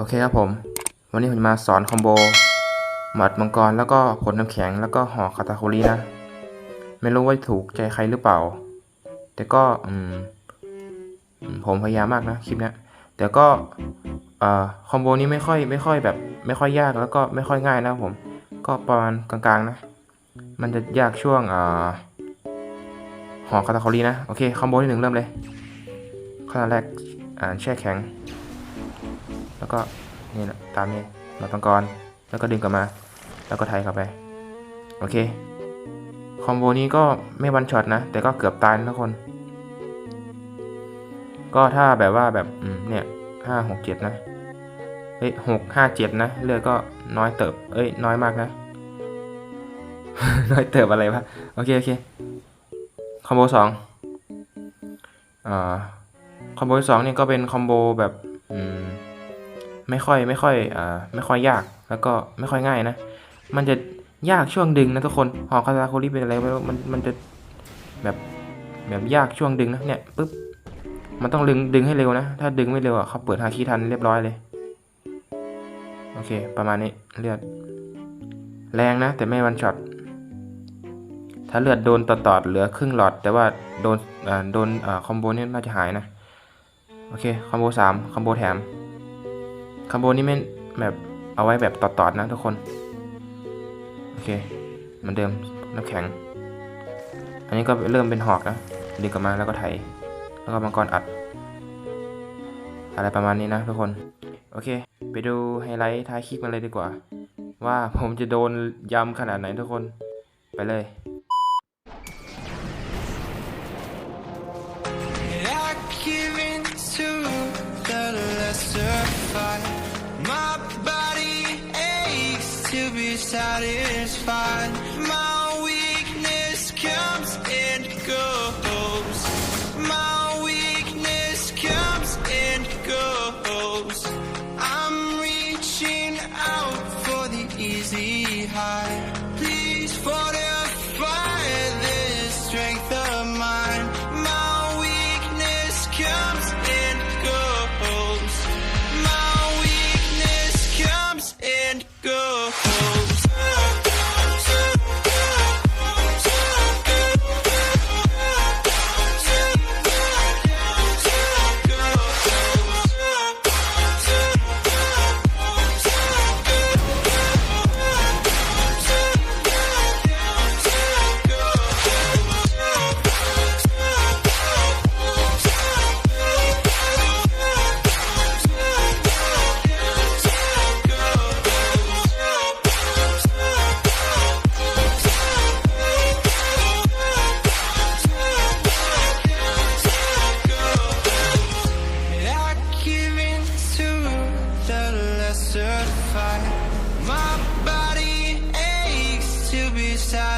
โอเคครับผม วันนี้ผมจะมาสอนคอมโบหมัดมังกรแล้วก็ผลน้ำแข็งแล้วก็ห่อคาตาโครินะ ไม่รู้ว่าถูกใจใครหรือเปล่า แต่ก็อืมผมพยายามมากนะคลิปนี้แต่ก็อ่อคอมโบนี้ไม่ค่อยไม่ค่อยแบบ ไม่ค่อยยากแล้วก็ไม่ค่อยง่ายนะผม ก็ประมาณกลางๆนะ มันจะยากช่วงอ่าห่อคาตาโครินะ โอเคคอมโบที่หนึ่งเริ่มเลยขั้นแรกอ่าแช่แข็ง แล้วก็นี่แหละตามนี้มาตังกรแล้วก็ดึงกลับมา แล้วก็ไทยเข้าไป โอเค คอมโบนี้ก็ไม่วันช็อตนะ แต่ก็เกือบตายนะทุกคน ก็ถ้าแบบว่าแบบเนี่ยห้าหกเจ็ดนะ เฮ้ยหกห้าเจ็ดนะ เลือดก็น้อยเติบ เอ้ย น้อยมากนะ น้อยเติบอะไรวะ โอเค โอเค คอมโบสองอ่าคอมโบที่สองนี่ก็เป็นคอมโบแบบ ไม่ค่อยไม่ค่อยอ่าไม่ค่อยยากแล้วก็ไม่ค่อยง่ายนะ มันจะยากช่วงดึงนะทุกคนหอคาตาโคริเป็นอะไรมันมันจะแบบแบบยากช่วงดึงนะเนี่ยปุ๊บมันต้องดึงดึงให้เร็วนะ ถ้าดึงไม่เร็วอะเขาเปิดฮาคิทันเรียบร้อยเลย โอเค ประมาณนี้เลือด แรงนะ แต่ไม่วันช็อต ถ้าเลือดโดนต่อๆเหลือครึ่งหลอด แต่ว่าโดนโดนคอมโบนี่น่าจะหายนะ โอเค คอมโบสามคอมโบแถม คอมโบนี้ไม่แบบเอาไว้แบบต่อๆนะทุกคน โอเคเหมือนเดิมน้ำแข็ง อันนี้ก็เริ่มเป็นหอกนะดึงกลับมาแล้วก็ไถ แล้วก็มังกรอัด อะไรประมาณนี้นะทุกคน โอเค ไปดูไฮไลท์ท้ายคลิปกันเลยดีกว่า ว่าผมจะโดนยำขนาดไหนทุกคน ไปเลย fight. My body aches to be satisfied. Fight. My body aches to be satisfied.